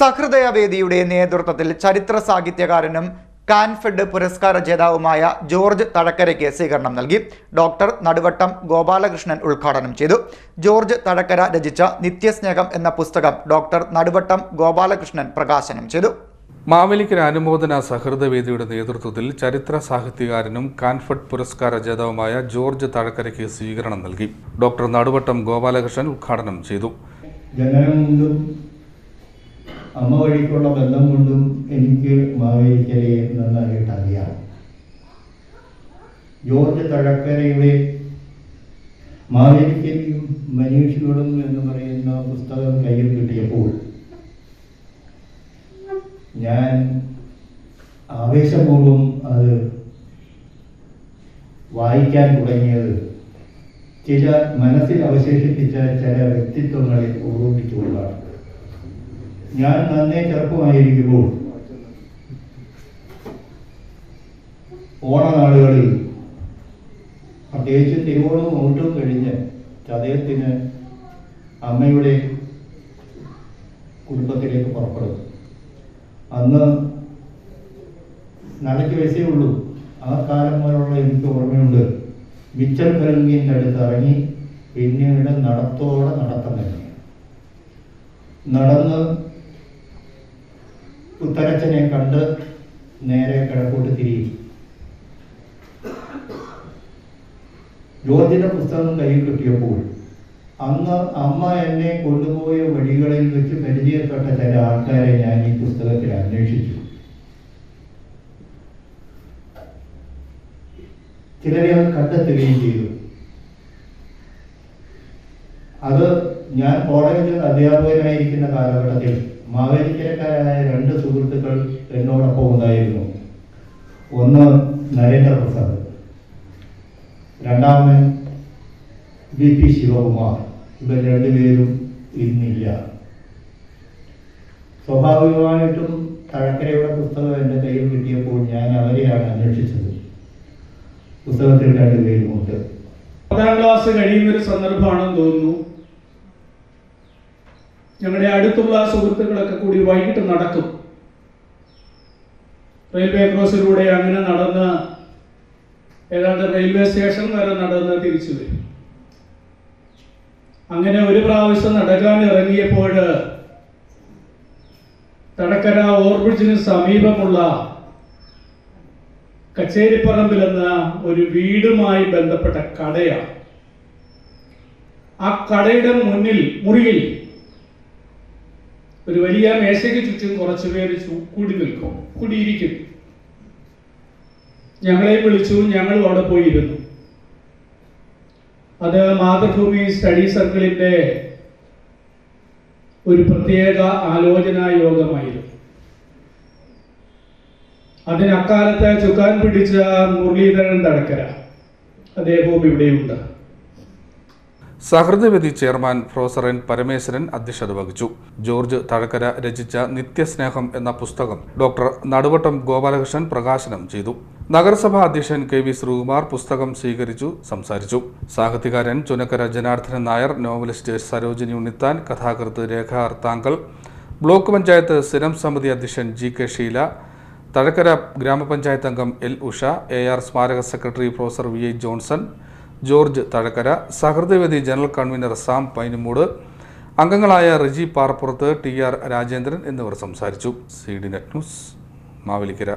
സഹൃദയവേദിയുടെ നേതൃത്വത്തിൽ ചരിത്ര സാഹിത്യകാരനും കാൻഫെഡ് പുരസ്കാര ജേതാവുമായ ജോർജ് തഴക്കരയ്ക്ക് സ്വീകരണം നൽകി. ഡോക്ടർ നടുവട്ടം ഗോപാലകൃഷ്ണൻ ഉദ്ഘാടനം ചെയ്തു. ജോർജ് തഴക്കര രചിച്ച നിത്യസ്നേഹം എന്ന പുസ്തകം ഡോക്ടർ നടുവട്ടം ഗോപാലകൃഷ്ണൻ പ്രകാശനം ചെയ്തു. മാവേലിക്കര അനുമോദന സഹൃദവേദിയുടെ നേതൃത്വത്തിൽ ചരിത്ര സാഹിത്യകാരനും കാൻഫഡ് പുരസ്കാര ജേതാവുമായ ജോർജ് തഴക്കരയ്ക്ക് സ്വീകരണം നൽകി. ഡോക്ടർ നടുവട്ടം ഗോപാലകൃഷ്ണൻ ഉദ്ഘാടനം ചെയ്തു. ജനനം അമ്മ വഴിക്കുള്ള ബന്ധം കൊണ്ടും എനിക്ക് മാവേലിക്കരയെ നന്നായിട്ട് അറിയാം. ജോർജ് തഴക്കരയുടെ മാവേലിക്കരയും മനീഷികളും എന്ന് പറയുന്ന പുസ്തകം കയ്യിൽ കിട്ടിയപ്പോൾ ഞാൻ ആവേശപൂർവം അത് വായിക്കാൻ തുടങ്ങിയത് ചില മനസ്സിൽ അവശേഷിപ്പിച്ച ചില വ്യക്തിത്വങ്ങളെ ഓർമ്മിച്ചുകൊണ്ടാണ് ഞാൻ നന്നേ ചെറുപ്പമായിരിക്കുമ്പോൾ ഓണനാളുകളിൽ പ്രത്യേകിച്ച് തിരുവോണവും ഓട്ടവും കഴിഞ്ഞ് ചതയത്തിന് അമ്മയുടെ കുടുംബത്തിലേക്ക് പുറപ്പെടും. അന്ന് നടക്ക് വയസ്സേ ഉള്ളൂ. ആ കാലം മുതലുള്ള എനിക്ക് ഓർമ്മയുണ്ട്. മിച്ചൽ കലങ്കിന്റെ അടുത്ത് ഇറങ്ങി പിന്നീട് നടത്തോടെ നടത്തം തന്നെ. നടന്ന് ഉത്തരച്ചനെ കണ്ട് നേരെ കിഴക്കോട്ട് തിരിയും. ജോർജിന്റെ പുസ്തകം കയ്യിൽ കിട്ടിയപ്പോൾ അന്ന് അമ്മ എന്നെ കൊണ്ടുപോയ വഴികളിൽ വെച്ച് പരിചയപ്പെട്ട ചില ആൾക്കാരെ ഞാൻ ഈ പുസ്തകത്തിൽ അന്വേഷിച്ചു. ചിലരെ അത് കണ്ടെത്തുകയും ചെയ്തു. അത് ഞാൻ കോളേജിൽ അധ്യാപകനായിരിക്കുന്ന കാലഘട്ടത്തിൽ മാവേലിക്കരക്കാരായ രണ്ട് സുഹൃത്തുക്കൾ എന്നോടൊപ്പം ഉണ്ടായിരുന്നു. ഒന്ന് നരേന്ദ്ര പ്രസാദ് രണ്ടാമൻ ബി പി ശിവകുമാർ. ഇവർ രണ്ടുപേരും ഇന്നില്ല. സ്വാഭാവികമായിട്ടും തഴക്കരയുടെ പുസ്തകം എന്റെ കയ്യിൽ കിട്ടിയപ്പോൾ ഞാൻ അവരെയാണ് അന്വേഷിച്ചത്. പുസ്തകത്തിൽ രണ്ടുപേരുമുണ്ട്. പത്താം ക്ലാസ് കഴിയുന്നൊരു സന്ദർഭമാണെന്ന് തോന്നുന്നു. ഞങ്ങളുടെ അടുത്തുള്ള സുഹൃത്തുക്കളൊക്കെ കൂടി വൈകിട്ട് നടക്കും. റെയിൽവേ ക്രോസിലൂടെ അങ്ങനെ നടന്ന് ഏതാണ്ട് റെയിൽവേ സ്റ്റേഷൻ വരെ നടന്ന് തിരിച്ചു വരും. അങ്ങനെ ഒരു പ്രാവശ്യം നടക്കാൻ ഇറങ്ങിയപ്പോൾ തടക്കര ഓവർബ്രിഡ്ജിന് സമീപമുള്ള കച്ചേരിപ്പറമ്പിൽ എന്ന ഒരു വീടുമായി ബന്ധപ്പെട്ട കടയാണ്. ആ കടയുടെ മുന്നിൽ മുറിയിൽ ഒരു വലിയ മേശയ്ക്ക് ചുറ്റും കുറച്ചു പേര് കൂടി നിൽക്കും കൂടിയിരിക്കും. ഞങ്ങളെ വിളിച്ചു ഞങ്ങൾ അവിടെ പോയിരുന്നു. അത് മാതൃഭൂമി സ്റ്റഡി സർക്കിളിന്റെ ഒരു പ്രത്യേക ആലോചനാ യോഗമായിരുന്നു അതിന് അക്കാലത്തെ ചുക്കാൻ പിടിച്ച മുരളീധരൻ തടക്കര അദ്ദേഹവും ഇവിടെയുണ്ട്. Sahrudavedi chairman professor N Parameswaran അധ്യക്ഷത വഹിച്ചു. ജോർജ് തഴക്കര രചിച്ച നിത്യസ്നേഹം എന്ന പുസ്തകം ഡോക്ടർ നടുവട്ടം ഗോപാലകൃഷ്ണൻ പ്രകാശനം ചെയ്തു. നഗരസഭാ അധ്യക്ഷൻ കെ വി ശ്രീകുമാർ പുസ്തകം സ്വീകരിച്ചു സംസാരിച്ചു. സാഹിത്യകാരൻ ചുനക്കര ജനാർദ്ദനൻ നായർ നോവലിസ്റ്റ് സരോജിനി ഉണ്ണിത്താൻ കഥാകൃത്ത് രേഖ അർത്താങ്കൽ. ബ്ലോക്ക് പഞ്ചായത്ത് സ്ഥിരം സമിതി അധ്യക്ഷൻ ജി കെ ഷീല തഴക്കര ഗ്രാമപഞ്ചായത്ത് അംഗം എൽ ഉഷ എ ആർ സ്മാരക secretary professor V A Johnson George Thazhakkara Sahridayavedi general convener Sam Painumoodu അംഗങ്ങളായ റിജി പാറപ്പുറത്ത് ടി ആർ രാജേന്ദ്രൻ എന്നിവർ സംസാരിച്ചു. C D net news Mavelikkara.